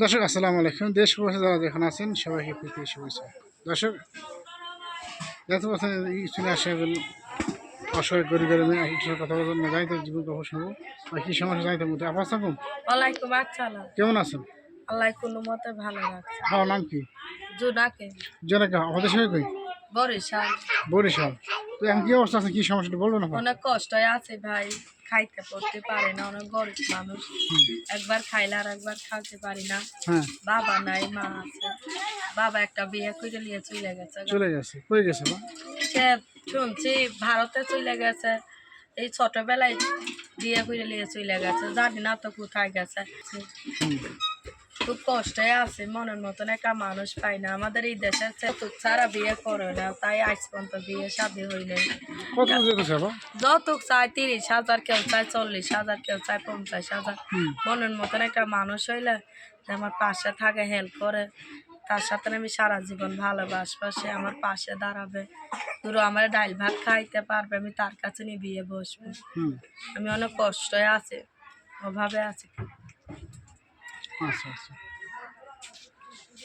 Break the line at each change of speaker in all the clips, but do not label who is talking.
দর্শক আসসালামু আলাইকুম। দেশ প্রবাসী যারা যেখানে আছেন সবাইকে প্রীতি শুভেচ্ছা। দর্শক দেখতে পাচ্ছেন চলে আসে একজন অসহায় গরিব গরিব কথা বলতে না যাইতে জীবন গল্প শুনব। আর কি সমস্যা যাইতে মধ্যে আপনার থাকুন
ওয়ালাইকুম আসসালাম।
কেমন আছেন?
আল্লাহ কোনো মতে ভালো রাখছে।
আমার নাম কি?
জোনাকে।
জনকে আমাদের সঙ্গে কই?
বরিশাল।
বরিশাল। তো এখন কি অবস্থা আছে? কি সমস্যাটা বলবেন না
অনেক কষ্ট আছে ভাই খাইতে পড়তে পারে না অনেক গরিব মানুষ। একবার খাইলে আর একবার পারি না।
হ্যাঁ।
বাবা নাই মা আছে। বাবা একটা বিয়ে করে নিয়ে চলে গেছে।
চলে গেছে। কই গেছে বা
সে শুনছি ভারতে চলে গেছে। এই ছোটবেলায় বিয়ে করে নিয়ে চলে গেছে। জানি না তো কোথায় গেছে। খুব কষ্টে আছে মনের মতন একটা মানুষ পাই না। আমাদের এই দেশের চেতুক ছাড়া বিয়ে করে না তাই আজ পর্যন্ত বিয়ে শাদি হইলে যতক চায় তিরিশ হাজার কেউ চায় চল্লিশ হাজার কেউ চায় পঞ্চাশ হাজার। মনের মতন একটা মানুষ হইলে যে আমার পাশে থাকে হেল্প করে তার সাথে আমি সারা জীবন ভালোবাসবো সে আমার পাশে দাঁড়াবে। ধরো আমার ডাইল ভাত খাইতে পারবে আমি তার কাছে নিয়ে বিয়ে বসবো। আমি অনেক কষ্টে আছি অভাবে আছি।
আচ্ছা আচ্ছা।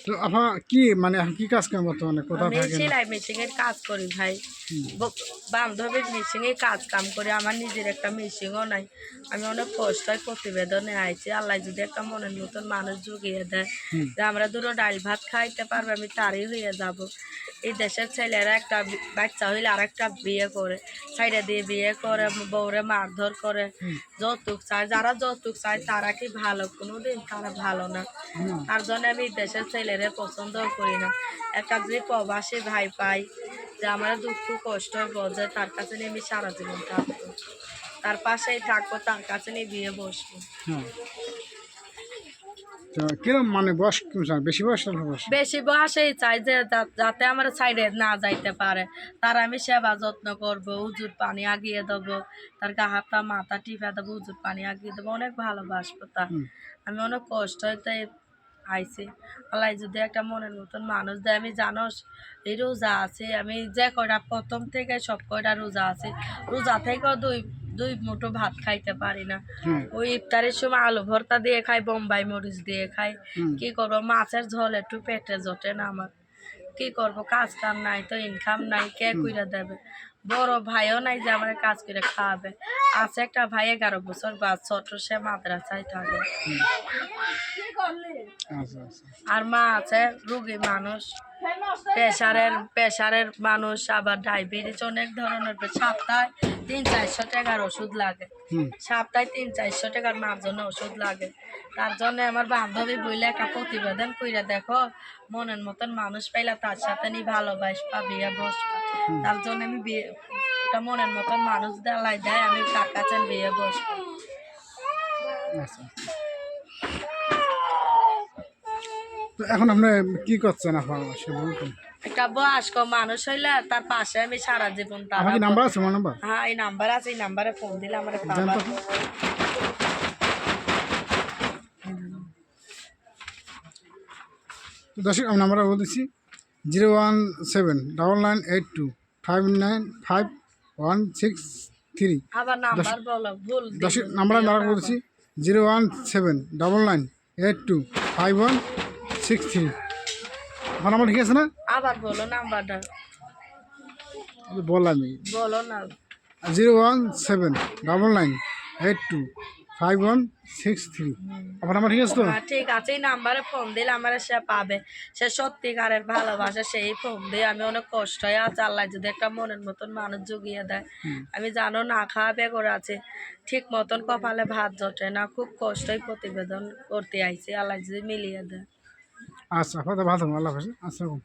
তো আপনার কি মানে কি কাজ করেন বর্তমানে?
কোথায়
থাকেন?
সেলাই মেশিনের কাজ করি ভাই। বান্ধবীর মেশিন কাজ কাম করে আমার নিজের একটা মেশিনও নাই। আমি অনেক কষ্ট হয় প্রতিবেদনে আইছি। আল্লাহ যদি একটা মনের মতন মানুষ জুগিয়ে দেয় যে আমরা দুটো ডাল ভাত খাইতে পারব আমি তারই হয়ে যাব। এই দেশের ছেলেরা একটা বাচ্চা হইলে আর একটা বিয়ে করে। সাইডে দিয়ে বিয়ে করে বউরে মারধর করে। যৌতুক চায় যারা যৌতুক চায় তারা কি ভালো? কোনোদিন তারা ভালো না। তার জন্য আমি এই দেশের ছেলেরা পছন্দ করি না। একটা যে প্রবাসী ভাই পাই যে আমার দুঃখ কষ্ট বোঝে তার কাছে নিয়ে আমি সারা জীবন থাকব। তার পাশেই থাকব তার কাছে নিয়ে বিয়ে বসবো।
হ্যাঁ। কিরম মানে বয়স বেশি বয়স
বেশি বয়সেই চাই যে যাতে আমার সাইডে না যাইতে পারে। তার আমি সেবা যত্ন করব উজুর পানি আগিয়ে দেবো। তার গা হাতটা মাথা টিপে দেবো উজুর পানি আগিয়ে দেবো। অনেক ভালোবাসবো তা আমি অনেক কষ্ট আইছি। আল্লাহ যদি একটা মনের মতন মানুষ দেয় আমি জানোস এই রোজা আছে আমি যে কয়টা প্রথম থেকে সব কয়টা রোজা আছে রোজা থেকেও দুই দুই মুঠো ভাত খাইতে পারি না। ওই ইফতারের সময় আলু ভর্তা দিয়ে খাই বোম্বাই মরিচ দিয়ে খাই। কি করব? মাছের ঝোল একটু পেটে জোটে না আমার। কি করব? কাজ কাম নাই তো ইনকাম নাই কে কইরা দেবে? বড় ভাইও নাই যে আমার কাজ করে খাওয়াবে। আছে একটা ভাই এগারো বছর বা ছোট সে মাদ্রাসায় থাকে।
আচ্ছা আচ্ছা।
আর মা আছে রুগী মানুষ প্রেশারের প্রেশারের মানুষ আবার ডায়াবেটিস অনেক ধরনের সপ্তাহে তিন চারশো টাকার ওষুধ লাগে। সপ্তাহে তিন চারশো টাকার মার জন্য ওষুধ লাগে। তার জন্য আমার বান্ধবী বইলে একটা প্রতিবেদন কইরা দেখো মনের মতন মানুষ পাইলা তার সাথে নি ভালোবাসবা বিয়ে বসবা। তার জন্য আমি বিয়ে একটা মনের মতন মানুষ দেলাই দেয় আমি তার কাছে বিয়ে বসবো।
এখন আপনি কি করছেন আপনার সে বলুন?
একটা বয়স্ক মানুষ হইলে তার পাশে আমি সারা জীবন তার
নাম্বার আছে আমার নাম্বার
হ্যাঁ এই নাম্বার আছে এই নাম্বারে ফোন দিলে আমার
দর্শক আমি নাম্বারটা বলতেছি zero one seven double nine eight two five nine five one six three.
আবার নাম্বার বলো ভুল দিলে।
দর্শক নাম্বার আমি আবার বলতেছি zero one seven double nine eight two five one six three. আমার নাম্বার ঠিক আছে না?
আবার বলো নাম্বারটা।
আমি বললামই।
বলো না।
Zero one seven double nine eight two five one six three আপনার নাম্বার ঠিক আছে তো?
হ্যাঁ, ঠিক আছে এই নাম্বারে ফোন দিলে আমার সে পাবে। সে সত্যিকারের ভালোবাসে সেই ফোন দিয়ে আমি অনেক কষ্ট হয়ে। আছে আল্লাহ যদি একটা মনের মতন মানুষ জুগিয়ে দেয় আমি জানো না খাওয়া বে করে আছে। ঠিক মতন কপালে ভাত জটে না খুব কষ্টই প্রতিবেদন করতে আইছি। আল্লাহ যদি মিলিয়ে দেয়।
আচ্ছা ভালো আল্লাহ হাফেজ। আসসালাম